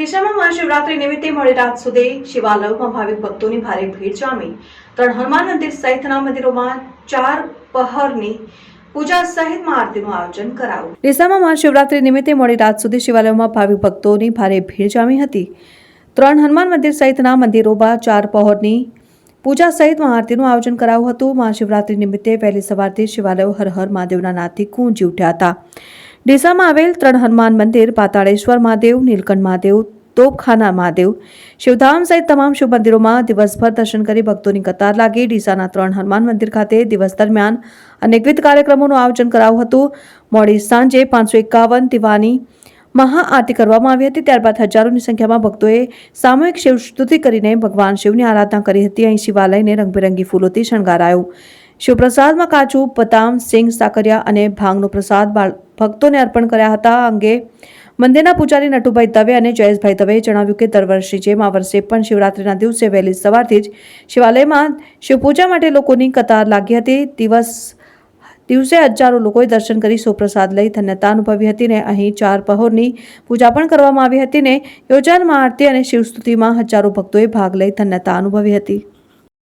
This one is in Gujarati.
ડીસામાં મહાશિવરાત્રી નિમિત્તે મોડી રાત સુધી શિવાલયોમાં ભાવિક ભક્તોની ભારે ભીડ જામી. ત્રણ હનુમાન મંદિર સહિતના મંદિરોમાં ચાર પહરની પૂજા સહિત આરતીનું આયોજન કરાયું. હતી. ત્રણ હનુમાન મંદિર સહિતના મંદિરોમાં ચાર પહોરની પૂજા સહિત આરતીનું આયોજન કરાયું હતું. મહાશિવરાત્રી નિમિત્તે વહેલી સવારથી શિવાલયો હર હર મહાદેવના નાદથી ગુંજી ઉઠ્યા હતા. ડીસામાં આવેલ ત્રણ હનુમાન મંદિર, પાતાળેશ્વર મહાદેવ, નીલકંઠ મહાદેવ, તોપખાના મહાદેવ. શિવધામ સહિત તમામ શિવ મંદિરોમાં દિવસભર દર્શન કરી ભક્તોની કતાર લાગી. ડીસાના ત્રણ હનુમાન મંદિર ખાતે દિવસ દરમિયાન અનેકવિધ કાર્યક્રમોનું આયોજન કરાયું હતું. મોડી સાંજે પાંચસો એકાવન દિવાની મહાઆરતી કરવામાં આવી હતી. ત્યારબાદ હજારોની સંખ્યામાં ભક્તોએ સામૂહિક શિવ સ્તુતિ કરીને ભગવાન શિવની આરાધના કરી હતી. અહીં શિવાલયને રંગબેરંગી ફૂલોથી શણગારાયું. શિવપ્રસાદમાં કાચું બદામ, સિંગ, સાકરિયા અને ભાંગનો પ્રસાદ ભક્તોને અર્પણ કર્યા હતા. અંગે મંદિરના પૂજારી નટુભાઈ દવે અને જયેશભાઈ દવેએ જણાવ્યું કે દર વર્ષે જેમ આ વર્ષે પણ શિવરાત્રિના દિવસે વહેલી સવારથી જ શિવાલયમાં શિવપૂજા માટે લોકોની કતાર લાગી હતી. દિવસ દિવસે હજારો લોકોએ દર્શન કરી સુપ્રસાદ લઈ ધન્યતા અનુભવી હતી ને અહીં ચાર પહોરની પૂજા પણ કરવામાં આવી હતી ને યોજાનમાં આરતી અને શિવસ્તુતિમાં હજારો ભક્તોએ ભાગ લઈ ધન્યતા અનુભવી હતી.